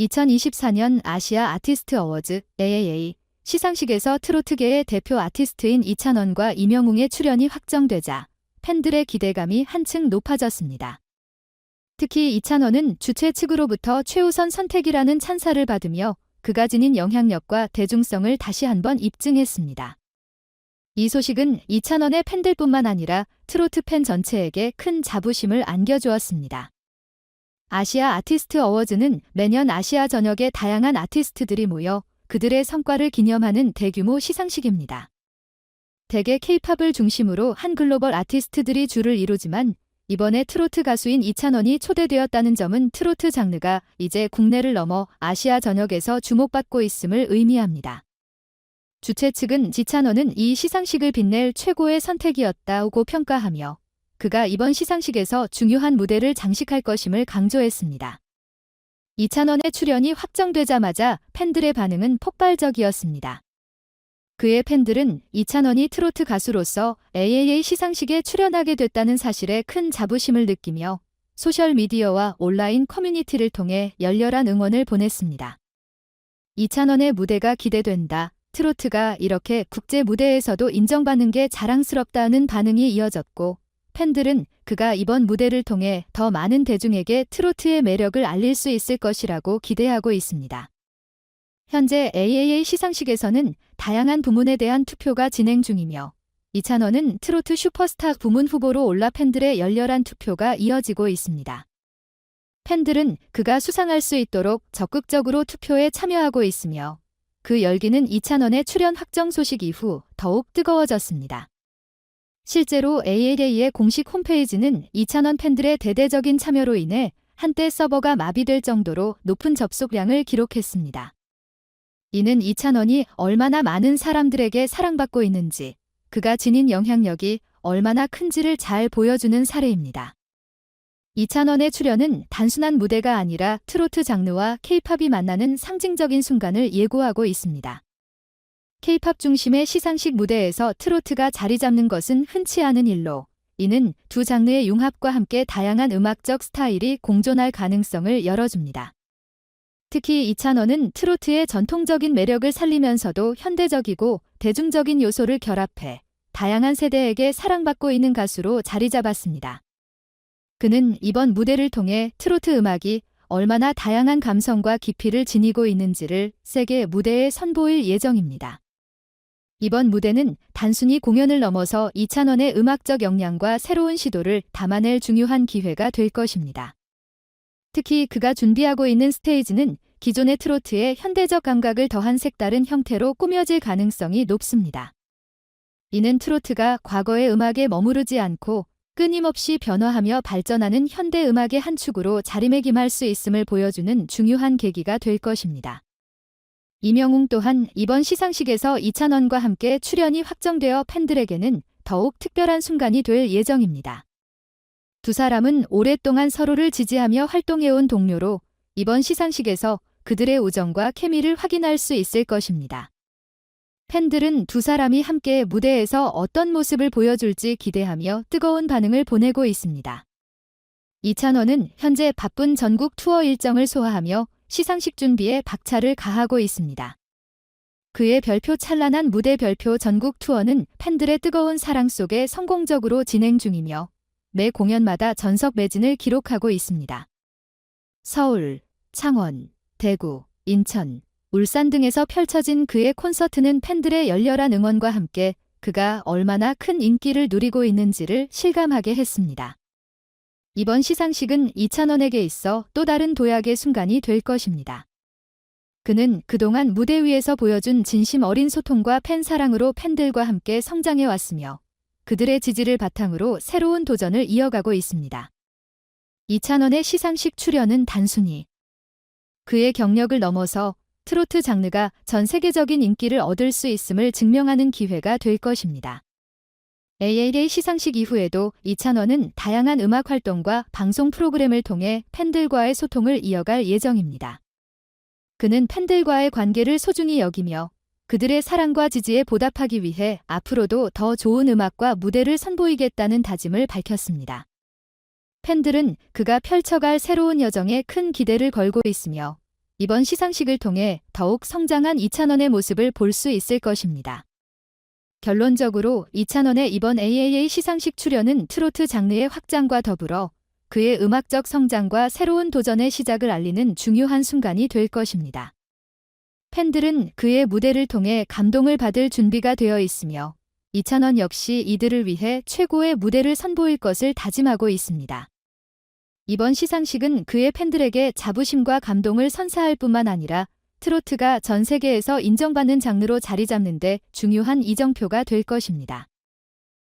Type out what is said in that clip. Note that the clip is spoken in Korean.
2024년 아시아 아티스트 어워즈 AAA 시상식에서 트로트계의 대표 아티스트인 이찬원과 이명웅의 출연이 확정되자 팬들의 기대감이 한층 높아졌습니다. 특히 이찬원은 주최 측으로부터 최우선 선택이라는 찬사를 받으며 그가 지닌 영향력과 대중성을 다시 한번 입증했습니다. 이 소식은 이찬원의 팬들뿐만 아니라 트로트 팬 전체에게 큰 자부심을 안겨주었습니다. 아시아 아티스트 어워즈는 매년 아시아 전역의 다양한 아티스트들이 모여 그들의 성과를 기념하는 대규모 시상식입니다. 대개 케이팝을 중심으로 한 글로벌 아티스트들이 주를 이루지만 이번에 트로트 가수인 이찬원이 초대되었다는 점은 트로트 장르가 이제 국내를 넘어 아시아 전역에서 주목받고 있음을 의미합니다. 주최 측은 지찬원은 이 시상식을 빛낼 최고의 선택이었다고 평가하며 그가 이번 시상식에서 중요한 무대를 장식할 것임을 강조했습니다. 이찬원의 출연이 확정되자마자 팬들의 반응은 폭발적이었습니다. 그의 팬들은 이찬원이 트로트 가수로서 AAA 시상식에 출연하게 됐다는 사실에 큰 자부심을 느끼며 소셜미디어와 온라인 커뮤니티를 통해 열렬한 응원을 보냈습니다. 이찬원의 무대가 기대된다. 트로트가 이렇게 국제 무대에서도 인정받는 게 자랑스럽다는 반응이 이어졌고 팬들은 그가 이번 무대를 통해 더 많은 대중에게 트로트의 매력을 알릴 수 있을 것이라고 기대하고 있습니다. 현재 AAA 시상식에서는 다양한 부문에 대한 투표가 진행 중이며 이찬원은 트로트 슈퍼스타 부문 후보로 올라 팬들의 열렬한 투표가 이어지고 있습니다. 팬들은 그가 수상할 수 있도록 적극적으로 투표에 참여하고 있으며 그 열기는 이찬원의 출연 확정 소식 이후 더욱 뜨거워졌습니다. 실제로 ALA의 공식 홈페이지는 이찬원 팬들의 대대적인 참여로 인해 한때 서버가 마비될 정도로 높은 접속량을 기록했습니다. 이는 이찬원이 얼마나 많은 사람들에게 사랑받고 있는지, 그가 지닌 영향력이 얼마나 큰지를 잘 보여주는 사례입니다. 이찬원의 출연은 단순한 무대가 아니라 트로트 장르와 케이팝이 만나는 상징적인 순간을 예고하고 있습니다. 케이팝 중심의 시상식 무대에서 트로트가 자리 잡는 것은 흔치 않은 일로 이는 두 장르의 융합과 함께 다양한 음악적 스타일이 공존할 가능성을 열어줍니다. 특히 이찬원은 트로트의 전통적인 매력을 살리면서도 현대적이고 대중적인 요소를 결합해 다양한 세대에게 사랑받고 있는 가수로 자리 잡았습니다. 그는 이번 무대를 통해 트로트 음악이 얼마나 다양한 감성과 깊이를 지니고 있는지를 세계 무대에 선보일 예정입니다. 이번 무대는 단순히 공연을 넘어서 이찬원의 음악적 역량과 새로운 시도를 담아낼 중요한 기회가 될 것입니다. 특히 그가 준비하고 있는 스테이지는 기존의 트로트의 현대적 감각을 더한 색다른 형태로 꾸며질 가능성이 높습니다. 이는 트로트가 과거의 음악에 머무르지 않고 끊임없이 변화하며 발전하는 현대 음악의 한 축으로 자리매김할 수 있음을 보여주는 중요한 계기가 될 것입니다. 이명웅 또한 이번 시상식에서 이찬원과 함께 출연이 확정되어 팬들에게는 더욱 특별한 순간이 될 예정입니다. 두 사람은 오랫동안 서로를 지지하며 활동해온 동료로 이번 시상식에서 그들의 우정과 케미를 확인할 수 있을 것입니다. 팬들은 두 사람이 함께 무대에서 어떤 모습을 보여줄지 기대하며 뜨거운 반응을 보내고 있습니다. 이찬원은 현재 바쁜 전국 투어 일정을 소화하며 시상식 준비에 박차를 가하고 있습니다. 그의 별표 찬란한 무대 별표 전국 투어는 팬들의 뜨거운 사랑 속에 성공적으로 진행 중이며 매 공연마다 전석 매진을 기록하고 있습니다. 서울, 창원, 대구, 인천, 울산 등에서 펼쳐진 그의 콘서트는 팬들의 열렬한 응원과 함께 그가 얼마나 큰 인기를 누리고 있는지를 실감하게 했습니다. 이번 시상식은 이찬원에게 있어 또 다른 도약의 순간이 될 것입니다. 그는 그동안 무대 위에서 보여준 진심 어린 소통과 팬 사랑으로 팬들과 함께 성장해 왔으며 그들의 지지를 바탕으로 새로운 도전을 이어가고 있습니다. 이찬원의 시상식 출연은 단순히 그의 경력을 넘어서 트로트 장르가 전 세계적인 인기를 얻을 수 있음을 증명하는 기회가 될 것입니다. ALA 시상식 이후에도 이찬원은 다양한 음악 활동과 방송 프로그램을 통해 팬들과의 소통을 이어갈 예정입니다. 그는 팬들과의 관계를 소중히 여기며 그들의 사랑과 지지에 보답하기 위해 앞으로도 더 좋은 음악과 무대를 선보이겠다는 다짐을 밝혔습니다. 팬들은 그가 펼쳐갈 새로운 여정에 큰 기대를 걸고 있으며 이번 시상식을 통해 더욱 성장한 이찬원의 모습을 볼 수 있을 것입니다. 결론적으로 이찬원의 이번 AAA 시상식 출연은 트로트 장르의 확장과 더불어 그의 음악적 성장과 새로운 도전의 시작을 알리는 중요한 순간이 될 것입니다. 팬들은 그의 무대를 통해 감동을 받을 준비가 되어 있으며 이찬원 역시 이들을 위해 최고의 무대를 선보일 것을 다짐하고 있습니다. 이번 시상식은 그의 팬들에게 자부심과 감동을 선사할 뿐만 아니라 트로트가 전 세계에서 인정받는 장르로 자리 잡는데 중요한 이정표가 될 것입니다.